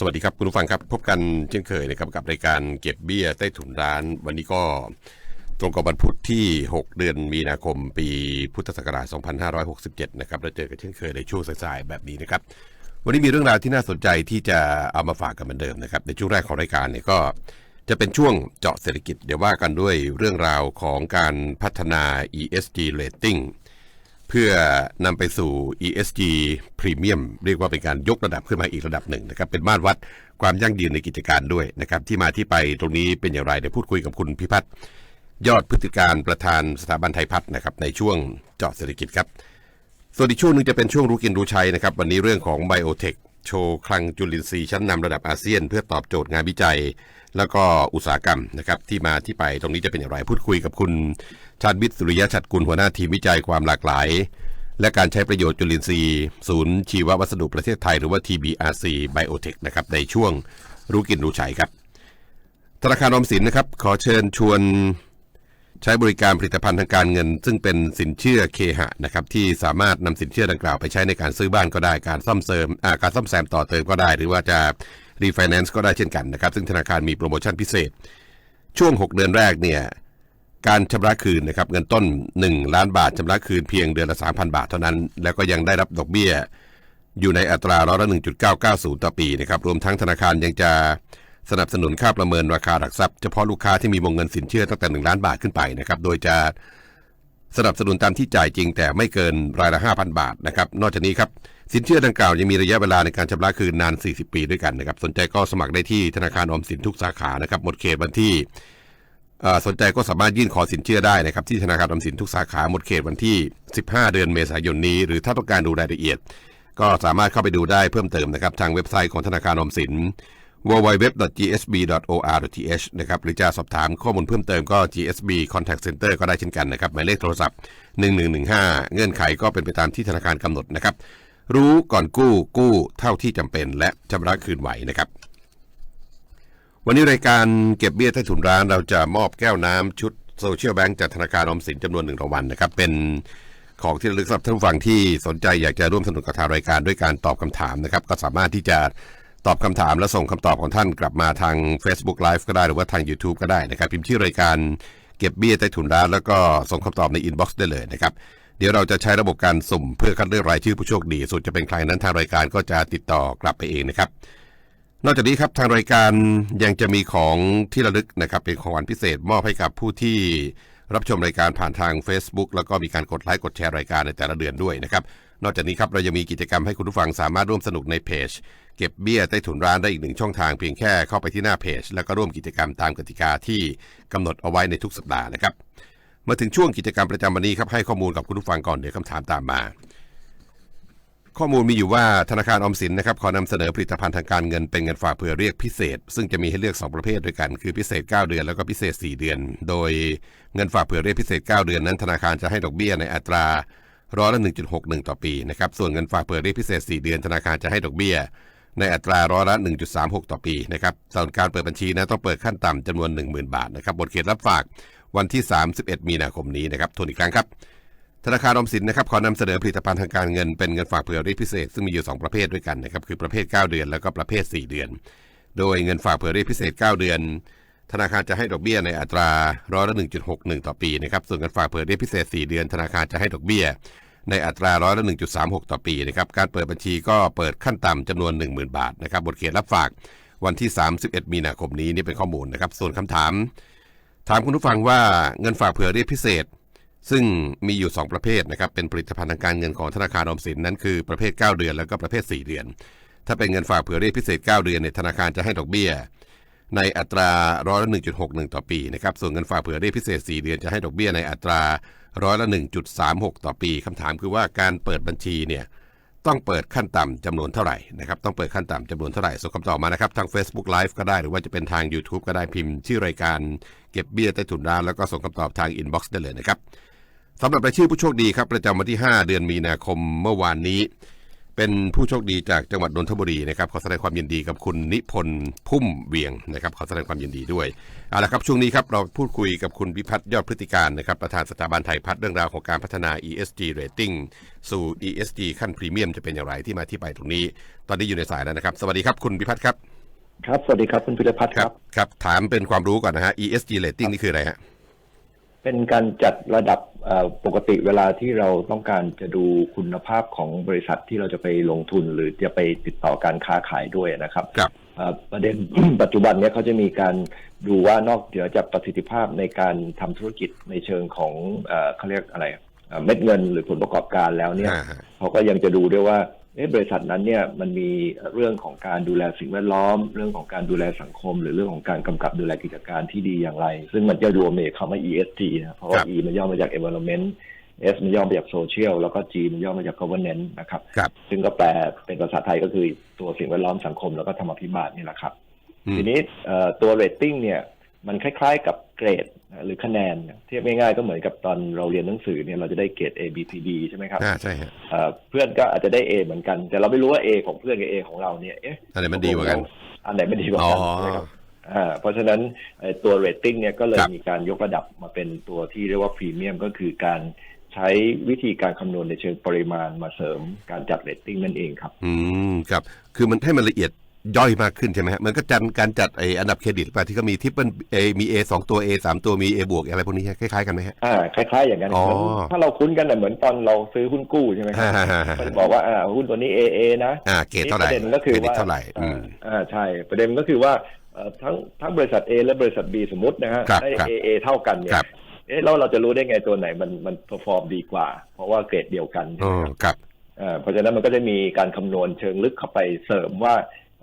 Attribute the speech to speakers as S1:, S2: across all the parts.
S1: สวัสดีครับ คุณผู้ฟังครับ พบกันเช่นเคยนะครับกับรายการเก็บเบี้ยใต้ถุนร้าน วันนี้ก็ตรงกับวันพุธที่ 6 เดือนมีนาคมปีพุทธศักราช 2567 นะครับเราเจอกันเช่นเคยในช่วงสายๆแบบนี้นะครับ วันนี้มีเรื่องราวที่น่าสนใจที่จะเอามาฝากกันเหมือนเดิมนะครับ ในช่วงแรกของรายการเนี่ยก็จะเป็นช่วงเจาะเศรษฐกิจ เดี๋ยวว่ากันด้วยเรื่องราวของการพัฒนา ESG rating เพื่อนำไปสู่ ESG Premium เรียกว่าเป็นการยกระดับขึ้นมาอีกระดับหนึ่งนะครับ เป็นมาตรวัดความยั่งยืนในกิจการด้วยนะครับ ที่มาที่ไปตรงนี้เป็นอย่างไรเดี๋ยวพูดคุยกับคุณพิพัฒน์ยอดพฤติการประธานสถาบันไทยพัฒน์นะครับในช่วงเจาะเศรษฐกิจครับ ส่วนอีกช่วงหนึงจะเป็นช่วงรู้กินรู้ใช้นะครับ วันนี้เรื่องของไบโอเทค โชว์คลังจุลินทรีย์ชั้นนำระดับอาเซียน เพื่อตอบโจทย์งานวิจัย แล้วก็อุตสาหกรรมนะครับที่มาที่ไปตรงนี้จะเป็นอย่างไรพูดคุยกับคุณชาญวิทย์สุริยะชัดกุลหัวหน้าทีมวิจัยความหลากหลาย และการใช้ประโยชน์จุลินทรีย์ ศูนย์ชีววัสดุประเทศไทยหรือว่า TBRC Biotech นะครับในช่วงรู้กินรู้ใช้ครับธนาคารออมสินนะครับขอเชิญชวน ใช้บริการผลิตภัณฑ์ทางการเงิน ซึ่งเป็นสินเชื่อเคหะนะครับที่สามารถนำสินเชื่อดังกล่าวไปใช้ในการซื้อบ้านก็ได้การซ่อมเสริมการซ่อมแซมต่อเติมก็ได้ หรือว่าจะรีไฟแนนซ์ก็ได้เช่นกันนะครับ ซึ่งธนาคารมีโปรโมชั่นพิเศษ ช่วง 6 เดือนแรกเนี่ยการชำระคืนนะครับเงินต้น 1 ล้านบาทชำระคืนเพียงเดือนละ 3,000 บาทเท่านั้น แล้วก็ยังได้รับดอกเบี้ย อยู่ในอัตราร้อยละ1.990 ต่อปีนะครับรวมทั้งธนาคารยังจะ สนับสนุนค่าประเมินราคาหลักทรัพย์เฉพาะลูกค้าที่มีวงเงินสินเชื่อตั้งแต่ 1 ล้านบาทขึ้นไปนะครับโดยจะสนับสนุนตามที่จ่ายจริงแต่ไม่เกินรายละ 5,000 บาทนะครับ นอกจากนี้ครับสินเชื่อดังกล่าวยังมีระยะเวลาในการชำระคืนนาน 40 ปีด้วยกันนะครับ สนใจก็สมัครได้ที่ธนาคารออมสินทุกสาขานะครับหมดเขตวันที่สนใจก็สามารถยื่นขอสินเชื่อได้นะครับที่ธนาคารออมสินทุกสาขาหมดเขตวันที่ 15 เดือนเมษายนนี้ หรือถ้าต้องการดูรายละเอียด ก็สามารถเข้าไปดูได้เพิ่มเติมนะครับทางเว็บไซต์ของธนาคารออมสิน www.gsb.or.th นะครับหรือจะสอบถามข้อมูลเพิ่มเติมก็ GSB Contact Center ก็ได้เช่นกันนะครับหมายเลขโทรศัพท์ 1115 เงื่อนไขก็เป็นไปตามที่ธนาคารกำหนดนะครับ รู้ก่อนกู้กู้เท่าที่จำเป็น และชำระคืนไหวนะครับ วันนี้รายการเก็บเบี้ยใต้ถุนร้านเราจะมอบแก้วน้ำชุดโซเชียลแบงก์จากธนาคารออมสินจำนวนหนึ่งรางวัลนะครับเป็นของที่ระลึกสำหรับท่านผู้ฟังที่สนใจอยากจะร่วมสนุกกับทางรายการด้วยการตอบคำถามนะครับ ก็สามารถที่จะ ตอบคำถามและส่งคำตอบของท่านกลับมาทาง Facebook Live ก็ได้หรือว่าทาง YouTube ก็ได้นะครับ พิมพ์ชื่อรายการเก็บเบี้ยใต้ถุนร้านแล้วก็ส่งคำตอบในอินบ็อกซ์ได้เลยนะครับเดี๋ยวเราจะใช้ระบบการสุ่มเพื่อคัดเลือกรายชื่อผู้โชคดีส่วนจะเป็นใครนั้นทางรายการก็จะติดต่อกลับไปเองนะครับนอกจากนี้ครับทางรายการยังจะมีของที่ระลึกนะครับเป็นของขวัญพิเศษมอบให้กับผู้ที่รับชมรายการผ่านทาง Facebook แล้วก็มีการกดไลค์กดแชร์รายการในแต่ละเดือนด้วยนะครับ นอกจากนี้ครับเรายังมีกิจกรรมให้คุณผู้ฟังสามารถร่วมสนุกในเพจ เก็บเบี้ยใต้ถุนร้านได้อีกหนึ่งช่องทางเพียงแค่เข้าไปที่หน้าเพจ แล้วก็ร่วมกิจกรรมตามกติกาที่กำหนดเอาไว้ในทุกสัปดาห์นะครับ มาถึงช่วงกิจกรรมประจำวันนี้ครับให้ข้อมูลกับคุณผู้ฟังก่อนเดี๋ยวคำถามตามมา ข้อมูลมีอยู่ว่าธนาคารออมสินนะครับขอนำเสนอผลิตภัณฑ์ทางการเงินเป็นเงินฝากเผื่อเรียกพิเศษ ซึ่งจะมีให้เลือก 2 ประเภทด้วยกัน คือพิเศษ 9 เดือนแล้วก็พิเศษ 4 เดือน โดยเงินฝากเผื่อเรียกพิเศษ 9 เดือนนั้นธนาคารจะให้ดอกเบี้ยในอัตรา ร้อยละ 1.61 ต่อปีนะครับส่วนเงินฝากเผื่อเรียกพิเศษ 4 เดือนธนาคารจะให้ดอกเบี้ย ในอัตราร้อยละ 1.36 ต่อปีนะครับส่วนการเปิดบัญชีนะต้องเปิดขั้นต่ำจำนวน 10,000 บาทนะครับบทเขตรับฝากวันที่ 31 มีนาคมนี้นะครับทวนอีกครั้งครับธนาคารออมสินนะครับขอนำเสนอผลิตภัณฑ์ทางการเงินเป็นเงินฝากเผื่อเรียกพิเศษซึ่งมีอยู่ 2 ประเภทด้วยกันนะครับคือประเภท 9 เดือนแล้วก็ประเภท 4 เดือน โดยเงินฝากเผื่อเรียกพิเศษ 9 เดือน ธนาคารจะให้ดอกเบี้ยในอัตราร้อยละ 1.61 ต่อปีนะครับ ส่วนเงินฝากเผื่อเรียกพิเศษ 4 เดือน ธนาคารจะให้ดอกเบี้ย ในอัตราร้อยละ 1.36 ต่อปีนะครับ การเปิดบัญชีก็เปิดขั้นต่ำจำนวน 10,000 บาทนะครับ บทเขตรับฝากวันที่ 31 มีนาคมนี้นี่เป็นข้อมูลนะครับ ส่วนคำถาม ถามคุณผู้ฟังว่าเงินฝากเผื่อเรียกพิเศษ ซึ่งมีอยู่ 2 ประเภทนะครับ เป็นผลิตภัณฑ์ทางการเงินของธนาคารออมสินนั้นคือประเภท 9 เดือนแล้วก็ประเภท 4 เดือน ถ้าเป็นเงินฝากเผื่อเรียกพิเศษ 9 เดือนเนี่ยธนาคารจะให้ดอกเบี้ย ในอัตราร้อยละ 1.61 ต่อปีนะครับ ส่วนเงินฝากเผื่อเรียกพิเศษ 4 เดือนจะให้ดอกเบี้ยในอัตราร้อยละ 1.36 ต่อปีคำถามคือว่าการเปิดบัญชีเนี่ยต้องเปิดขั้นต่ำจำนวนเท่าไหร่นะครับต้องเปิดขั้นต่ำจำนวนเท่าไหร่ส่งคำตอบมานะครับทาง Facebook Live ก็ได้หรือว่าจะเป็นทาง YouTube ก็ได้พิมพ์ ชื่อรายการเก็บเบี้ยใต้ถุนร้านแล้วก็ส่งคำตอบทางอินบ็อกซ์ได้เลยนะครับสำหรับรายชื่อผู้โชคดีครับประจำวันที่ 5 เดือนมีนาคมเมื่อวานนี้ เป็นผู้โชคดีจากจังหวัดนนทบุรีนะครับขอแสดงความยินดีกับคุณนิพนธ์พุ่มเวียงนะครับขอแสดงความยินดีด้วยเอาละครับช่วงนี้ครับเราพูดคุยกับคุณพิพัฒน์ยอดพฤติการนะครับประธานสถาบันไทยพัฒน์เรื่องราวของการพัฒนา ESG rating สู่ ESG ขั้นพรีเมียมจะเป็นอย่างไรที่มาที่ไปตรงนี้ ตอนนี้อยู่ในสายแล้วนะครับ สวัสดีครับคุณพิพัฒน์ครับ
S2: ครับสวัสดีครับคุณพิรพัฒน์ครับ
S1: ครับ ถามเป็นความรู้ก่อนนะฮะ ESG rating นี่คืออะไรฮะ
S2: เป็นการจัดระดับเอ่อ ปกติเวลาที่เราต้องการจะดูคุณภาพของบริษัทที่เราจะไปลงทุนหรือจะไปติดต่อการค้าขายด้วยนะครับ
S1: ครับ
S2: เอ่อประเด็นปัจจุบันเนี้ยเขาจะมีการดูว่านอกเหนือจากประสิทธิภาพในการทำธุรกิจในเชิงของเอ่อเขาเรียกอะไรเอ่อเม็ดเงินหรือผลประกอบการแล้วเนี่ย
S1: อ่าฮะ
S2: เขาก็ยังจะดูด้วยว่าเอ๊ะ บริษัทนั้นเนี่ยมันมีเรื่องของการดูแลสิ่งแวดล้อม เรื่องของการดูแลสังคม หรือเรื่องของการกำกับดูแลกิจการที่ดีอย่างไร ซึ่งมันจะรวมในคำว่า ESG นะเพราะว่า
S1: ครับ
S2: E มันย่อมาจาก environment S มันย่อมาจาก social แล้วก็ G มันย่อมาจาก governance นะครับ
S1: ครับ
S2: ซึ่งก็แปลเป็นภาษาไทยก็คือตัวสิ่งแวดล้อมสังคมแล้วก็ธรรมพิบาลนี่แหละครับ
S1: อืม
S2: ทีนี้เอ่อตัว rating เนี่ย มันคล้ายๆ กับเกรดนะหรือคะแนนเทียบง่ายๆก็เหมือนกับตอนเราเรียนหนังสือเนี่ยเราจะได้เกรด A B C D ใช่ไหมครับ
S1: อ่าใช่ฮะ
S2: เอ่อเพื่อนก็อาจจะได้ A เหมือนกัน แต่เราไม่รู้ว่า A ของเพื่อนกับ A ของเราเนี่ยเอ๊ะ
S1: อันไหนมันดีกว่ากัน
S2: อันไหนมันดีกว่า
S1: อ๋อ
S2: กันใช่ไหมครับอ่าเพราะฉะนั้นเอ่อตัว rating เนี่ยก็เลย
S1: ครับ
S2: มีการยกระดับมาเป็นตัวที่เรียกว่าพรีเมียมก็คือการใช้วิธีการคำนวณในเชิงปริมาณมาเสริมการจัด rating นั่นเองครับ
S1: อืมครับ คือมันให้มันละเอียด ย่อยมากขึ้นใช่ไหมฮะมันก็จัดการจัดไออันดับเครดิตไปที่ก็มีทิปเปิลเอมี A สองตัว A สามตัวมี A บวกอะไรพวกนี้คล้ายๆกันไหมฮะ
S2: อ่าคล้าย ๆ อย่างนั้น
S1: อ๋อ
S2: เหมือนถ้าเราคุ้นกันน่ะเหมือนตอนเราซื้อหุ้นกู้ใช่ไหมครั
S1: ฮ่า
S2: บ
S1: ฮ่าฮ่า
S2: ก็จะบอกว่าอ่าหุ้นตัวนี้ AA นะ
S1: อ่าเกรดเท่าไหร่
S2: ประเด็นก็คือ
S1: เครดิต
S2: ว่า
S1: เท่าไหร่อืม
S2: อ่าใช่ประเด็นก็คือว่าเอ่อทั้งทั้งบริษัท A และบริษัท B สมมตินะฮะ
S1: ครับ
S2: ได้
S1: ครับ
S2: AA เท่ากันเนี่
S1: ครั
S2: ย
S1: บ
S2: เอ๊ะแล้วเราจะรู้ได้ไงตัวไหนมันมันเพอร์ฟอร์มดีกว่า เพราะว่าเกรดเดียวกันใช่
S1: อ๋
S2: ไหม
S1: อ
S2: ครับ
S1: ครับ
S2: เอ่อเพราะฉะนั้นมันก็จะมีการคำนวณเชิงลึกเข้าไปเสริมว่า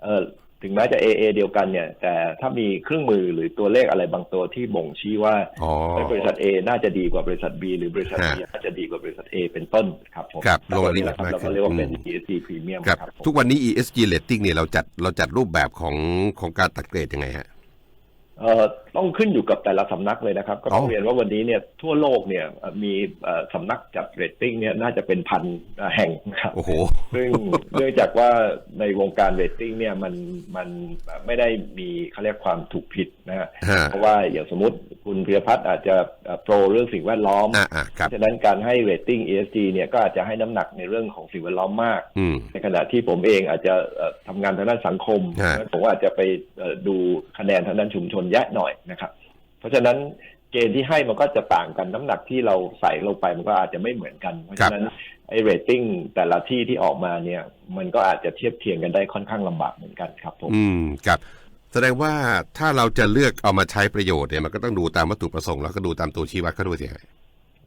S2: เออถึงแม้จะ AA เดียวกันเนี่ย แต่ถ้ามีเครื่องมือหรือตัวเลขอะไรบางตัวที่บ่งชี้ว่า
S1: อ๋อ
S2: บริษัท A น่าจะดีกว่าบริษัท B หรือบริษัท B
S1: ฮะ
S2: น่าจะดีกว่าบริษัท A เป็นต้นครับผม
S1: ครับ
S2: แล้วก็นี่แหละ
S1: ลงรายละเอียด
S2: ครับเราก็
S1: มากขึ้น
S2: เรียกว่าเป็น
S1: อืม
S2: ESG Premium
S1: ครับ
S2: ครับผม
S1: ทุกวันนี้ ESG rating เนี่ยเราจัดเราจัดรูปแบบของของการตัดเกรดยังไงฮะ
S2: เอ่อ ต้องขึ้นอยู่กับแต่ละสำนักเลยนะครับ ก็ต้อง
S1: อ๋อ
S2: เรียนว่าวันนี้เนี่ยทั่วโลกเนี่ยเอ่อมีเอ่อสำนักจัดเรตติ้งเนี่ยน่าจะเป็นพันเอ่อแห่งนะครับ
S1: โอ้โห
S2: ซึ่งเนื่องจากว่าในวงการเรตติ้งเนี่ยมันมันไม่ได้มีเขาเรียกความถูกผิดนะฮะ
S1: ฮะ
S2: เพราะว่าอย่างสมมติคุณพิรพัฒน์อาจจะเอ่อโปรเรื่องสิ่งแวดล้อม
S1: อ่าอ่าค
S2: เพ
S1: รับ
S2: ราะฉะนั้นการให้เรตติ้ง ESG เนี่ยก็อาจจะให้น้ำหนักในเรื่องของสิ่งแวดล้อมมาก
S1: อืม
S2: ในขณะที่ผมเองอาจจะเอ่อทำงานทางด้านสังคม
S1: ฮะ
S2: ผมว่าอาจจะไปเอ่อดูคะแนนทางด้านชุมชนแยะหน่อยนะครับ เพราะฉะนั้นเกณฑ์ที่ให้มันก็จะต่างกันน้ำหนักที่เราใส่ลงไปมันก็อาจจะไม่เหมือนกัน เพราะฉะนั้นไอ้เรตติ้งแต่ละที่ที่ออกมาเนี่ย มันก็อาจจะเทียบเคียงกันได้ค่อนข้างลำบากเหมือนกันครับผม
S1: อืมครับแสดงว่าถ้าเราจะเลือกเอามาใช้ประโยชน์เนี่ยมันก็ต้องดูตามวัตถุประสงค์แล้วก็ดูตามตัวชี้วัดเขาด้วยสิฮะ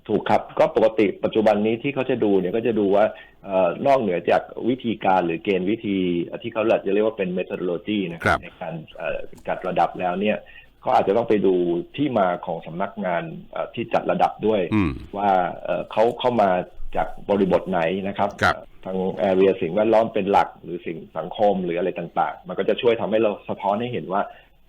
S2: ถูกครับก็ปกติปัจจุบันนี้ที่เขาจะดูเนี่ยก็จะดูว่าเอ่อนอกเหนือจากวิธีการหรือเกณฑ์วิธีที่เขาจะเรียกว่าเป็น methodology นะค
S1: ครั
S2: รับบในการเอ่อจัดระดับแล้วเนี่ย เขาอาจจะต้องไปดูที่มาของสำนักงานเอ่อที่จัดระดับด้วย
S1: อืม
S2: ว่าเอ่อเขาเข้ามาจากบริบทไหนนะครับ
S1: ครับ
S2: ทางแอเรียสิ่งแวดล้อมเป็นหลัก หรือสิ่งสังคมหรืออะไรต่าง ๆ มันก็จะช่วยทำให้เราสะท้อนให้เห็นว่า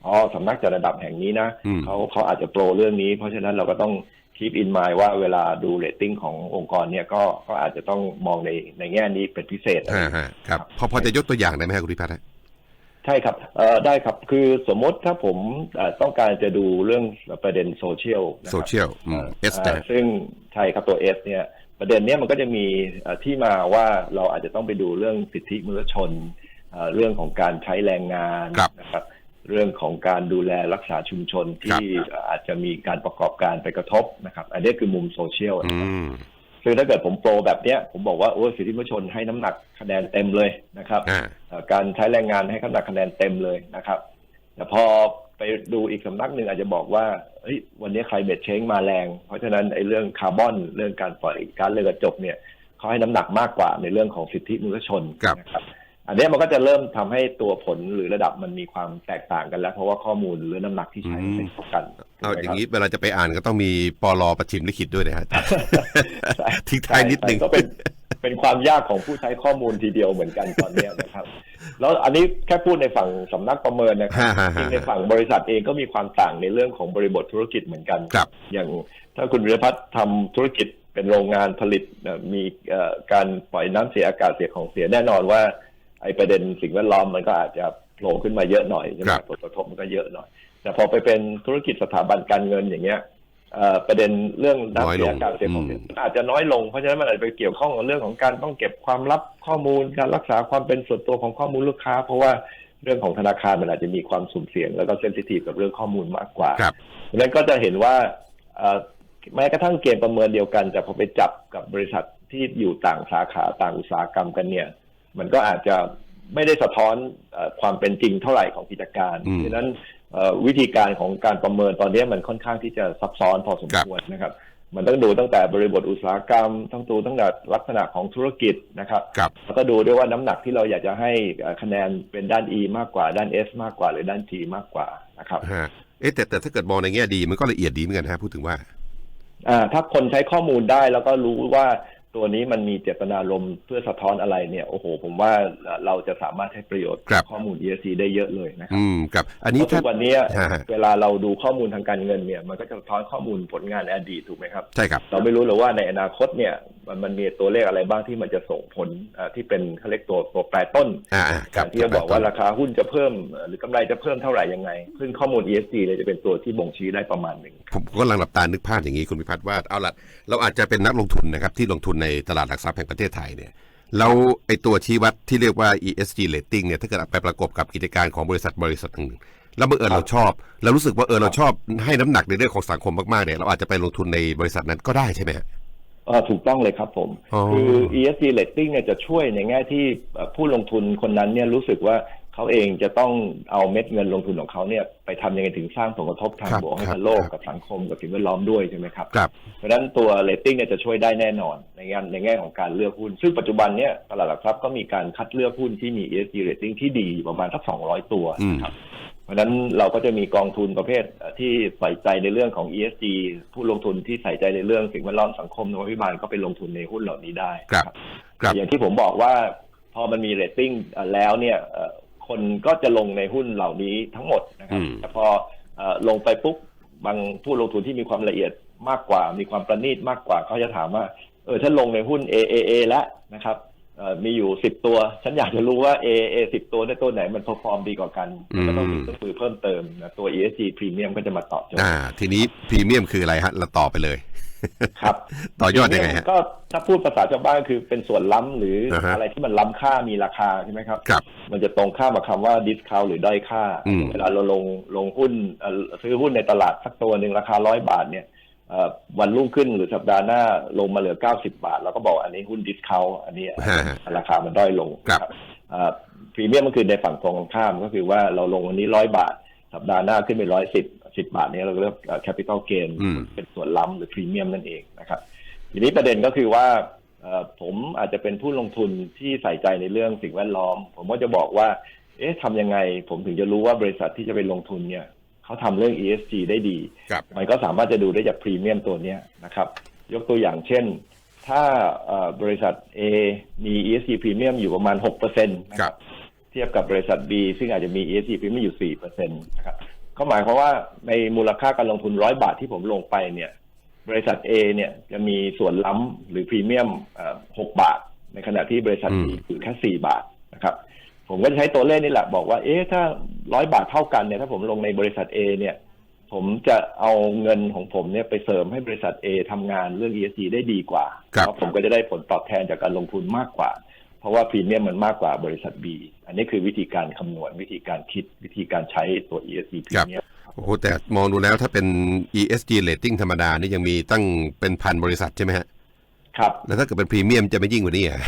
S2: อ๋อสำนักจัดระดับแห่งนี้นะ
S1: อืม
S2: เขาเขาอาจจะโปรเรื่องนี้ เพราะฉะนั้นเราก็ต้อง keep in mind ว่าเวลาดูเรตติ้งขององค์กรเนี่ยก็ก็อาจจะต้องมองในในแง่นี้เป็นพิเศษ
S1: ฮะฮะครับพอพอจะยกตัวอย่างได้ไหมครับคุณพิพัฒน์ฮะ
S2: ใช่ครับเอ่อได้ครับ คือสมมติถ้าผมเอ่อต้องการจะดูเรื่องประเด็นโซเชียลนะครับ
S1: โซเชียลอืม S
S2: อ่า
S1: นะ
S2: ซึ่งใช่ครับตัว S เนี่ยประเด็นเนี้ยมันก็จะมีเอ่อที่มาว่าเราอาจจะต้องไปดูเรื่องสิทธิมนุษยชนเอ่อเรื่องของการใช้แรงงาน
S1: ครับ
S2: นะครับ เรื่องของการดูแลรักษาชุมชนที่อาจจะมีการประกอบการไปกระทบนะครับ อันนี้คือมุมโซเชียล
S1: อื
S2: นะครับ
S1: ม
S2: ซึ่งถ้าเกิดผมโปรแบบเนี้ยผมบอกว่าโอ้สิทธิมนุษยชนให้น้ำหนักคะแนนเต็มเลยนะครับ
S1: อ่า
S2: เอ่อการใช้แรงงานให้น้ำหนักคะแนนเต็มเลยนะครับ แต่พอไปดูอีกสำนักหนึ่งอาจจะบอกว่าเฮ้ยวันนี้ใครเบ็ดเช้งมาแรง เพราะฉะนั้นไอ้เรื่องคาร์บอนเรื่องการปล่อยก๊าซเรือนกระจกเนี่ยเขาให้น้ำหนักมากกว่าในเรื่องของสิทธิมนุษยชน
S1: ครับ
S2: นะครับ อันเนี้ยมันก็จะเริ่มทำให้ตัวผลหรือระดับมันมีความแตกต่างกันแล้ว เพราะว่าข้อมูลหรือน้ำหนักที่ใช้ไม่เท่ากัน
S1: เอาอย่าง
S2: นี้
S1: นี้เวลาจะไปอ่านก็ต้องมีปลอประชิมลิขิตด้วยนะฮะทิ้งท้ายนิดนึง
S2: ก็เป็นเป็นความยากของผู้ใช้ข้อมูลทีเดียวเหมือนกันตอนเนี้ยนะครับ แล้วอันนี้แค่พูดในฝั่งสำนักประเมินนะครับ
S1: ฮ่าฮ่า
S2: จริ
S1: ฮ่าง
S2: ในฝั่งบริษัทเองก็มีความต่างในเรื่องของบริบทธุรกิจเหมือนกัน
S1: ครับ
S2: อย่างถ้าคุณวิรพัฒน์ทำธุรกิจเป็นโรงงานผลิตเอ่อมีเอ่อการปล่อยน้ำเสียอากาศเสียของเสียแน่นอนว่า ไอ้ประเด็นสิ่งแวดล้อมมันก็อาจจะโผล่ขึ้นมาเยอะหน่อยใช่ไหม
S1: ครับ
S2: ผลกระทบมันก็เยอะหน่อย แต่พอไปเป็นธุรกิจสถาบันการเงินอย่างเงี้ยเอ่อประเด็นเรื่องน้ำเสียอากาศเสียของเสีย
S1: น้อยลง
S2: อาจจะน้อยลงเพราะฉะนั้นมันอาจจะไปเกี่ยวข้องกับเรื่องของการต้องเก็บความลับข้อมูล การรักษาความเป็นส่วนตัวของข้อมูลลูกค้า เพราะว่าเรื่องของธนาคารมันอาจจะมีความสุ่มเสี่ยง แล้วก็เซนซิทีฟกับเรื่องข้อมูลมากกว่า
S1: ครับ
S2: เพราะฉะนั้นก็จะเห็นว่าเอ่อแม้กระทั่งเกณฑ์ประเมินเดียวกันแต่พอไปจับกับบริษัทที่อยู่ต่างสาขาต่างอุตสาหกรรมกันเนี่ย มันก็อาจจะไม่ได้สะท้อนเออความเป็นจริงเท่าไหร่ของกิจการ
S1: อืม
S2: เพราะฉะนั้นเอ่อวิธีการของการประเมินตอนนี้มันค่อนข้างที่จะซับซ้อนพอสมควรนะครับ มันต้องดูตั้งแต่บริบทอุตสาหกรรมต้องดูตั้งแต่ลักษณะของธุรกิจนะครับ
S1: ครับ
S2: แล้วก็ดูด้วยว่าน้ำหนักที่เราอยากจะให้เอ่อคะแนนเป็นด้าน E มากกว่าด้าน S มากกว่า หรือด้าน T มากกว่านะครับ
S1: ฮะเอ๊ะแต่แต่ถ้าเกิดมองในแง่ดีมันก็ละเอียดดีเหมือนกันฮะพูดถึงว่า
S2: อ่าถ้าคนใช้ข้อมูลได้แล้วก็รู้ว่า ตัวนี้มันมีเจตนารมณ์เพื่อสะท้อนอะไรเนี่ยโอ้โห ผมว่าเราจะสามารถให้ประโยชน์
S1: ครับ
S2: ข้อมูล ESG ได้เยอะเลยนะครับ
S1: อืมครับ อัน
S2: เพ
S1: นี้
S2: ราะทุ
S1: ถ้าก
S2: วันเนี้ย
S1: ฮะฮะ
S2: เวลาเราดูข้อมูลทางการเงินเนี่ย มันก็จะสะท้อนข้อมูลผลงานในอดีตถูกไหมครับ
S1: ใช่ครับ
S2: เราไม่รู้เลยว่าในอนาคตเนี่ยมันมันมีตัวเลขอะไรบ้างที่มันจะส่งผลอ่าที่เป็นเขาเรียกตัวตัวแปรต้น
S1: อ่าอ่าค
S2: กา
S1: รับ
S2: รที่จะบอกว่าราคาหุ้นจะเพิ่มเอ่อหรือกำไรจะเพิ่มเท่าไหร่ยังไง ซึ่งข้อมูล ESG เลยจะเป็นตัวที่บ่งชี้ได้ประมาณหนึ่ง
S1: ผมก็กำลังหลับตานึกภาพอย่างนี้คุณพิพัฒน์ว่าเอาละเราอาจจะเป็นนักลงทุนนะครับที่ลงทุนในตลาดหลักทรัพย์แห่งประเทศไทยเนี่ยแล้วไอตัวชี้วัดที่เรียกว่า ESG rating เนี่ยถ้าเกิดเอาไปประกบกับกิจการของบริษัทบริษัทหนึ่งแล้วบังเอิญเราชอบเรารู้สึกว่าเออเราชอบให้น้ำหนักในเรื่องของสังคมมากๆเนี่ยเราอาจจะไปลงทุนในบริษัทนั้นก็ได้ใช่ไหมฮะ
S2: เอ่อ ถูกต้องเลยครับผม
S1: อ๋อ
S2: คือ ESG rating เนี่ยจะช่วยในแง่ที่เอ่อผู้ลงทุนคนนั้นเนี่ยรู้สึกว่าเขาเองจะต้องเอาเม็ดเงินลงทุนของเขาเนี่ยไปทำยังไงถึงสร้างผลกระทบทาง
S1: ครับ
S2: บวกให้
S1: ครั
S2: กั
S1: บบ
S2: โลก
S1: ครับ
S2: กับสังคมกับสิ่งแวดล้อมด้วยใช่ไหมครับ
S1: ครับ
S2: เพราะฉะนั้นตัว rating เนี่ยจะช่วยได้แน่นอนในแง่ในแง่ของการเลือกหุ้น ซึ่งปัจจุบันเนี่ยตลาดหลักทรัพย์ก็มีการคัดเลือกหุ้นที่มี ESG rating ที่ดีอยู่ประมาณสัก200 ตัว
S1: อืม
S2: นะครับเพ ราะฉะนั้นเราก็จะมีกองทุนประเภทเอ่อที่ใส่ใจในเรื่องของ ESG ผู้ลงทุนที่ใส่ใจในเรื่องสิ่งแวดล้อมสังคมนวัตวิบาลก็ไปลงทุนในหุ้นเหล่านี้ได้
S1: ครับครับ
S2: อย่างที่ผมบอกว่าพอมันมีเรตติ้งเอ่อแล้วเนี่ยเอ่อคนก็จะลงในหุ้นเหล่านี้ทั้งหมดนะครับ
S1: อืม
S2: แต่พอเอ่อลงไปปุ๊บบางผู้ลงทุนที่มีความละเอียดมากกว่า มีความประณีตมากกว่าเขาจะถามว่าเออถ้าลงในหุ้น AAA แล้วนะครับเอ่อ มีอยู่สิบตัว ฉันอยากจะรู้ว่า AAA สิบตัวในยตัวไหนมันเพอร์ฟอร์มดีกว่ากัน
S1: อืม
S2: ก็ต้องมีเครื่องมือเพิ่มเติมนะตัว ESG Premium ก็จะมาตอบโจทย์
S1: อ่า ทีนี้พรีเมียมคืออะไรฮะเราต่อไปเลย
S2: ครับ
S1: ต่อยอดยังไงฮะ
S2: ก็ถ้าพูดภาษาชาวบ้านคือเป็นส่วนล้ำหรืออา
S1: ฮะ
S2: อะไรที่มันล้ำค่ามีราคาใช่ไหมครับ
S1: ครับ
S2: มันจะตรงข้ามกับคำว่า discount หรือด้อยค่า
S1: อืม
S2: เวลาเราลงลงหุ้นเอ่อซื้อหุ้นในตลาดสักตัวหนึ่งราคาร้อยบาทเนี่ยเอ่อ วันรุ่งขึ้นหรือสัปดาห์หน้าลงมาเหลือ 90 บาท เราก็บอกอันนี้หุ้น discount อันนี้
S1: ฮะฮะ
S2: ราคามันด้อยลง
S1: ครับ
S2: พรีเมียมก็คือในฝั่งตรงกันข้ามก็คือว่าเราลงวันนี้ร้อยบาท สัปดาห์หน้าขึ้นไปร้อยสิบสิบาทเนี้เราเรียกแคปิตอลเกน
S1: อืม
S2: เป็นส่วนล้ำหรือพรีเมียมนั่นเองนะครับทีนี้ประเด็นก็คือว่าเอ่อผมอาจจะเป็นผู้ลงทุนที่ใส่ใจในเรื่องสิ่งแวดล้อม ผมก็จะบอกว่า เอ๊ะทำยังไง ผมถึงจะรู้ว่าบริษัทที่จะไปลงทุนเนี่ย เขาทำเรื่อง ESG ได้ดี
S1: ครับ
S2: มันก็สามารถจะดูได้จากพรีเมียมตัวเนี้ยนะครับ ยกตัวอย่างเช่น ถ้าเอ่อบริษัท A มี ESG พรีเมียมอยู่ประมาณ6%นะค
S1: ครั
S2: รับ บ เทียบกับบริษัท B ซึ่งอาจจะมี ESG พรีเมียมอยู่ 4%นะครับก็หมายความว่าในมูลค่าการลงทุนร้อยบาทที่ผมลงไปเนี่ย บริษัท A เนี่ยจะมีส่วนล้ำหรือพรีเมียมเอ่อ6บาท ในขณะที่บริษัท B
S1: อืม
S2: อยู่แค่ 4 บาทนะครับ ผมก็จะใช้ตัวเลขนี่แหละบอกว่า เอ๊ะถ้าร้อยบาทเท่ากันเนี่ยถ้าผมลงในบริษัท A เนี่ย ผมจะเอาเงินของผมเนี่ยไปเสริมให้บริษัท A ทำงานเรื่อง ESG ได้ดีกว่า
S1: ครับ
S2: เพราะผมก็จะได้ผลตอบแทนจากการลงทุนมากกว่า เพราะว่าพรีเมียมมันมากกว่าบริษัท B อันนี้คือวิธีการคำนวณวิธีการคิดวิธีการใช้ตัว ESG พรีเมียม
S1: โอ้โหแต่มองดูแล้วถ้าเป็น ESG rating ธรรมดานี่ยังมีตั้งเป็นพันบริษัทใช่ไหมฮะ
S2: ครับ
S1: แล้วถ้าเกิดเป็นพรีเมียมจะไม่ยิ่งกว่านี้อะ
S2: เ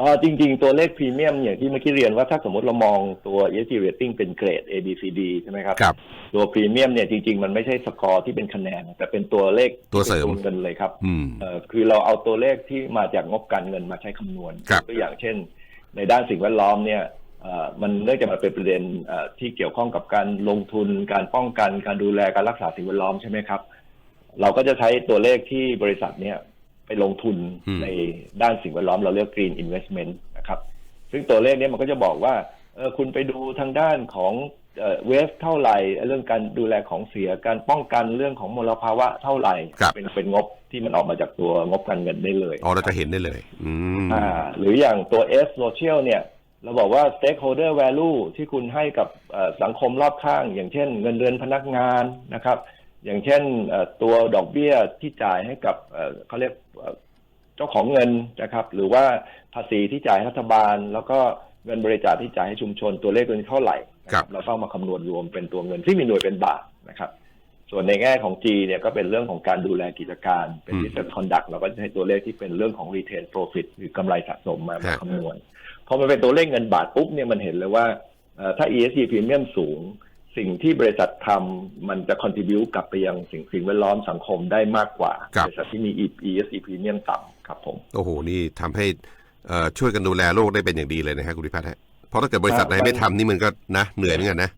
S2: ออจริง ๆ ตัวเลขพรีเมียมอย่างที่เมื่อกี้เรียนว่าถ้าสมมติเรามองตัว ESG rating เป็นเกรด A B C D ใช่ไหมครับ
S1: ครับ
S2: ตัวพรีเมียมเนี่ยจริง ๆ มันไม่ใช่สกอร์ที่เป็นคะแนน แต่เป็นตัวเลข
S1: ตัวเสริม
S2: ป็นเงินเลยครับ
S1: อืม
S2: เอ่อคือเราเอาตัวเลขที่มาจากงบการเงินมาใช้คำนวณ
S1: ครับ
S2: ตัวอย่างเช่น ในด้านสิ่งแวดล้อมเนี่ยเอ่อมันเนื่องจากมันเป็นประเด็นเอ่อที่เกี่ยวข้องกับการลงทุน การป้องกันการดูแลการรักษาสิ่งแวดล้อมใช่ไหมครับ เราก็จะใช้ตัวเลขที่บริษัทเนี่ยไป ลงทุน
S1: อืม
S2: ในด้านสิ่งแวดล้อมเราเรียก green investment นะครับ ซึ่งตัวเลขเนี้มันก็จะบอกว่าเออคุณไปดูทางด้านของเวฟเท่าไหร่ เรื่องการดูแลของเสียการป้องกันเรื่องของมลภาวะเท่าไหร่
S1: ครับ
S2: เป็นเป็นงบที่มันออกมาจากตัวงบการเงินได้เลย
S1: อ๋อเราจะเห็นได้เลยอืม
S2: อ่า หรืออย่างตัว S social เนี่ยเราบอกว่า stakeholder value ที่คุณให้กับเอ่อสังคมรอบข้าง อย่างเช่น เงินเดือนพนักงานนะครับ อย่างเช่นเอ่อตัวดอกเบี้ยที่จ่ายให้กับเอ่อเขาเรียกเอ่อเจ้าของเงินนะครับ หรือว่าภาษีที่จ่ายให้รัฐบาล แล้วก็เงินบริจาคที่จ่ายให้ชุมชนตัวเลขตัวนี้เท่าไหร่นะครับเราก็เอามาคำนวณรวมเป็นตัวเงินที่มีหน่วยเป็นบาทนะครับ ส่วนในแง่ของ G เนี่ยก็เป็นเรื่องของการดูแลกิจการเป็น
S1: อืม
S2: business conduct เราก็จะให้ตัวเลขที่เป็นเรื่องของ retain profit หรือกำไรสะสมมามา
S1: ฮะ
S2: คำนวณพอมันเป็นตัวเลขเงินบาทปุ๊บเนี่ยมันเห็นเลยว่าเอ่อถ้า ESG premium สูง สิ่งที่บริษัททำมันจะ contribute กลับไปยังสิ่งสิ่งแวดล้อมสังคมได้มากกว่า
S1: ครับ
S2: บริษัทที่มี ESG premium ต่ำครับผม
S1: โอ้โห นี่ทำให้เอ่อช่วยกันดูแลโลกได้เป็นอย่างดีเลยนะฮะคุณพิพัฒน์ฮะเพราะถ้าเกิดบริษัทไหนไม่ทำนี่มันก็นะเหนื่อยเหมือนกันนะ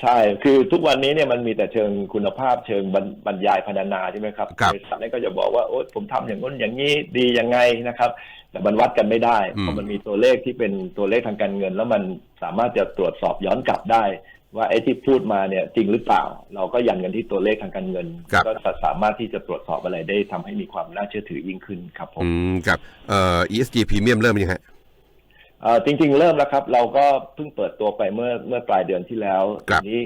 S2: ใช่ คือทุกวันนี้เนี่ยมันมีแต่เชิงคุณภาพเชิงบรรบรรยายพรรณนาใช่ไหมครับ
S1: ครับ
S2: บริษัทเนี่ยก็จะบอกว่าโอ๊ยผมทำอย่างนู้นอย่างนี้ดียังไงนะครับ แต่มันวัดกันไม่ได้
S1: อืม
S2: เพราะมันมีตัวเลขที่เป็นตัวเลขทางการเงิน แล้วมันสามารถจะตรวจสอบย้อนกลับได้ ว่าไอ้ที่พูดมาเนี่ยจริงหรือเปล่า เราก็ยันกันที่ตัวเลขทางการเงิน
S1: ครับ
S2: ก็สามารถที่จะตรวจสอบอะไรได้ทำให้มีความน่าเชื่อถือยิ่งขึ้นครับผม
S1: อืมกับเอ่อ ESG Premium เริ่มยังฮะ
S2: เอ่อจริง ๆ เริ่มแล้วครับ เราก็เพิ่งเปิดตัวไปเมื่อเมื่อปลายเดือนที่แล้ว
S1: ครับ
S2: ทีนี้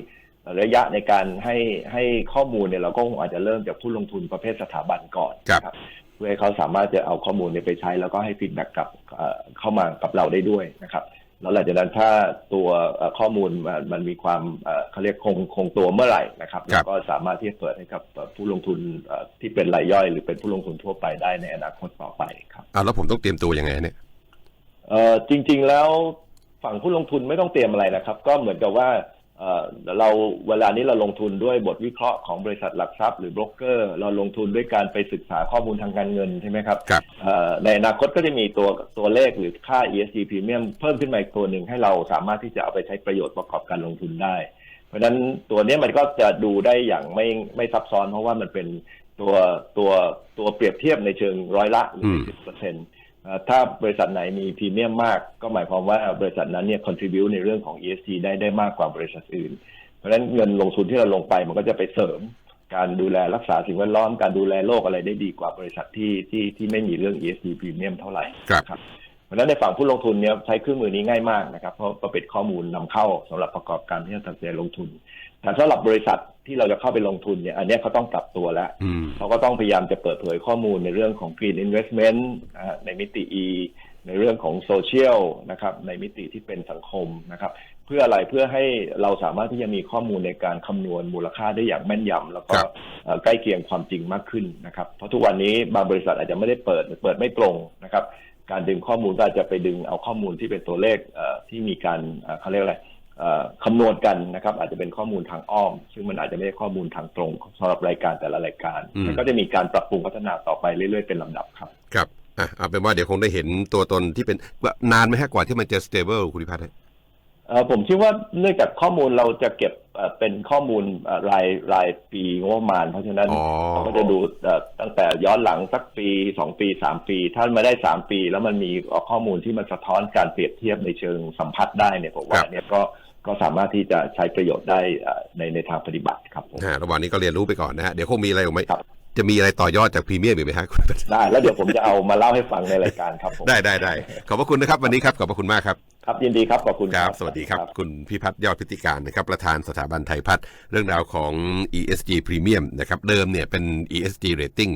S2: ระยะในการให้ให้ข้อมูลเนี่ยเราก็คงอาจจะเริ่มจากผู้ลงทุนประเภทสถาบันก่อน
S1: ครับ
S2: นะ เพื่อให้เขาสามารถจะเอาข้อมูลเนี้ไปใช้แล้วก็ให้ฟีดแบ็กกับเอ่อเข้ามากับเราได้ด้วยนะครับแล้วหลังจากนั้นถ้าตัวเอ่อข้อมูลมันมันมีความเอ่อเขาเรียกคงคงตัวเมื่อไหร่นะครับ
S1: ครั
S2: เรา
S1: บ
S2: ก็สามารถที่จะเปิดให้กับเอ่อผู้ลงทุนเอ่อที่เป็นรายย่อย หรือเป็นผู้ลงทุนทั่วไปได้ในอนาคตต่อไปครับ
S1: อ่าแล้วผมต้องเตรียมตัวยังไงฮะเนี่ย
S2: เอ่อจริง ๆแล้วฝั่งผู้ลงทุนไม่ต้องเตรียมอะไรนะครับ ก็เหมือนกับว่า เอ่อเราเวลานี้เราลงทุนด้วยบทวิเคราะห์ของบริษัทหลักทรัพย์หรือโบรกเกอร์ เราลงทุนด้วยการไปศึกษาข้อมูลทางการเงินใช่ไหมครับ
S1: ครับ
S2: เอ่อในอนาคตก็จะมีตัวตัวเลขหรือค่า ESG premium เพิ่มขึ้นมาอีกตัวหนึ่งให้เราสามารถที่จะเอาไปใช้ประโยชน์ประกอบการลงทุนได้ เพราะฉะนั้นตัวเนี้ยมันก็จะดูได้อย่างไม่ไม่ซับซ้อนเพราะว่ามันเป็นตัวตัวตัวเปรียบเทียบในเชิงร้อยละหรือ
S1: ม
S2: สิบเปอร์เซ็นต์ ถ้าบริษัทไหนมีพรีเมียมมาก ก็หมายความว่าบริษัทนั้นเนี่ย contribute ในเรื่องของ ESG ได้ได้มากกว่าบริษัทอื่น เพราะฉะนั้นเงินลงทุนที่เราลงไปมันก็จะไปเสริมการดูแลรักษาสิ่งแวดล้อมการดูแลโลกอะไรได้ดีกว่าบริษัทที่ที่ที่ไม่มีเรื่อง ESG พรีเมียมเท่าไหร่
S1: ครับ
S2: ครับเพราะฉะนั้นในฝั่งผู้ลงทุนเนี่ยใช้เครื่องมือนี้ง่ายมากนะครับ เพราะก็เป็นข้อมูลนำเข้าสำหรับประกอบการที่จะตัดสินใจลงทุนแต่สำหรับบริษัทที่เราจะเข้าไปลงทุนเนี่ย อันเนี้ยเขาต้องปรับตัวแล้ว
S1: อืม
S2: เขาก็ต้องพยายามจะเปิดเผยข้อมูลในเรื่องของ green investment นะฮะในมิติ E ในเรื่องของโซเชียลนะครับ ในมิติที่เป็นสังคมนะครับ เพื่ออะไรเพื่อให้เราสามารถที่จะมีข้อมูลในการคำนวณมูลค่าได้อย่างแม่นยำแล้วก็
S1: ครับ
S2: เอ่อใกล้เคียงความจริงมากขึ้นนะครับ เพราะทุกวันนี้บางบริษัทอาจจะไม่ได้เปิดหรือเปิดไม่ตรงนะครับ การดึงข้อมูลก็อาจจะไปดึงเอาข้อมูลที่เป็นตัวเลขเอ่อที่มีการเอ่อเขาเรียกอะไรเอ่อ คำนวณกันนะครับ อาจจะเป็นข้อมูลทางอ้อม ซึ่งมันอาจจะไม่ได้ข้อมูลทางตรงสำหรับรายการแต่ละรายการ
S1: อืม
S2: มันก็จะมีการปรับปรุงพัฒนาต่อไปเรื่อยๆเป็นลำดับครับ
S1: ครับอะเอาเป็นว่าเดี๋ยวคงได้เห็นตัวตนที่เป็นว่านานไหมฮะกว่าที่มันจะ stable คุณพิพัฒน์ฮะ
S2: เอ่อ ผมคิดว่าเนื่องจากข้อมูลเราจะเก็บเอ่อเป็นข้อมูลเอ่อรายรายปีงบประมาณ เพราะฉะนั้น
S1: อ๋อ
S2: เราก็จะดูเอ่อตั้งแต่ย้อนหลังสักปีสองปีสามปี ถ้ามาได้สามปี แล้วมันมีข้อมูลที่มันสะท้อนการเปรียบเทียบในเชิงสัมผัสได้เนี่ยผมว่าเนี่ยก็ก็สามารถที่จะใช้ประโยชน์ได้เอ่อในในทางปฏิบัติครับผม
S1: อ่าระหว่างนี้ก็เรียนรู้ไปก่อนนะฮะเดี๋ยวคงมีอะไรออกมา
S2: ครับ
S1: จะมีอะไรต่อยอดจากพรีเมียมอีกไหมฮะคุณพิพัฒน์
S2: ได้แล้วเดี๋ยวผมจะเอามาเล่าให้ฟังในรายการครับผม
S1: ได้ได้ได้ขอบพระคุณนะครับวันนี้ครับขอบพระคุณมากครับ
S2: ครับยินดีครับขอบคุณ
S1: ครับ สวัสดีครับ คุณพิพัฒน์ยอดพิติการนะครับประธานสถาบันไทยพัฒน์เรื่องราวของ ESG Premium นะครับเดิมเนี่ยเป็น ESG Rating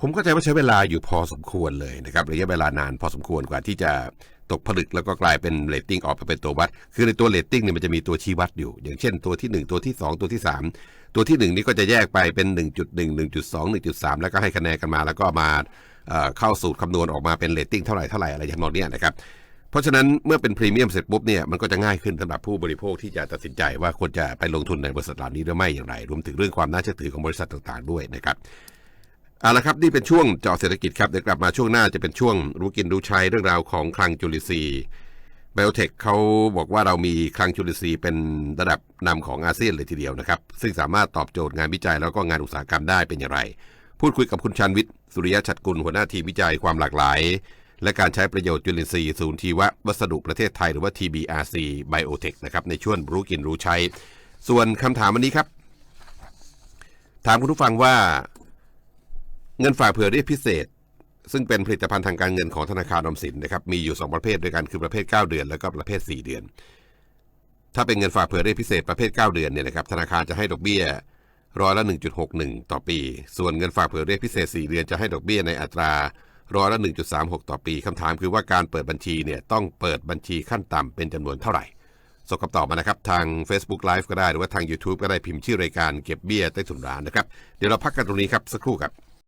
S1: ผมเข้าใจว่าใช้เวลาอยู่พอสมควรเลยนะครับระยะเวลานานพอสมควรกว่าที่จะตกผลึกแล้วก็กลายเป็นเรตติ้งออกมาเป็นตัววัด คือในตัวเรตติ้งเนี่ยมันจะมีตัวชี้วัดอยู่ อย่างเช่นตัวที่ 1 ตัวที่ 2 ตัวที่ 3 ตัวที่ 1 นี่ก็จะแยกไปเป็น 1.1 1.2 1.3 แล้วก็ให้คะแนนกันมา แล้วก็มาเอ่อเข้าสูตรคำนวณออกมาเป็นเรตติ้งเท่าไหร่เท่าไหร่อะไรอย่างนองเนี้ยนะครับ เพราะฉะนั้นเมื่อเป็นพรีเมียมเสร็จปุ๊บเนี่ยมันก็จะง่ายขึ้นสำหรับผู้บริโภคที่จะตัดสินใจว่าควรจะไปลงทุนในบริษัทเหล่านี้หรือไม่อย่างไร รวมถึงเรื่องความน่าเชื่อถือของบริษัทต่างๆด้วยนะครับเอาละครับนี่เป็นช่วงเจาะเศรษฐกิจครับเดี๋ยวกลับมาช่วงหน้าจะเป็นช่วงรู้กินรู้ใช้เรื่องราวของคลังจุลินทรีย์ไบโอเทคเขาบอกว่าเรามีคลังจุลินทรีย์เป็นระดับนำของอาเซียนเลยทีเดียวนะครับ ซึ่งสามารถตอบโจทย์งานวิจัยแล้วก็งานอุตสาหกรรมได้เป็นอย่างไร พูดคุยกับคุณชันวิทย์สุริยะฉัตรกุลหัวหน้าทีมวิจัยความหลากหลาย และการใช้ประโยชน์จุลินทรีย์ศูนย์ทีววัสดุประเทศไทยหรือว่า TBRC Biotech นะครับในช่วงรู้กินรู้ใช้ ส่วนคำถามวันนี้ครับ ถามคุณผู้ฟังว่า เงินฝากเผื่อเรียกพิเศษ ซึ่งเป็นผลิตภัณฑ์ทางการเงินของธนาคารออมสินนะครับมีอยู่ 2 ประเภทด้วยกันคือประเภท 9 เดือน แล้วก็ประเภท 4 เดือน ถ้าเป็นเงินฝากเผื่อเรียกพิเศษประเภท 9 เดือนเนี่ยนะครับธนาคารจะให้ดอกเบี้ยร้อยละ1.61 ต่อปี ส่วนเงินฝากเผื่อเรียกพิเศษ 4 เดือนจะให้ดอกเบี้ยในอัตรา ร้อยละ 1.36 ต่อปีคำถามคือว่าการเปิดบัญชีเนี่ยต้องเปิดบัญชีขั้นต่ำเป็นจำนวนเท่าไหร่ส่งคำตอบมานะครับ ทาง Facebook Live ก็ได้หรือว่าทาง YouTube ก็ได้พิมพ์ชื่อรายการเก็บเบี้ยใต้ถุนร้านนะครับ เดี๋ยวเราพักกันตรงนี้ครับ สักครู่ครับ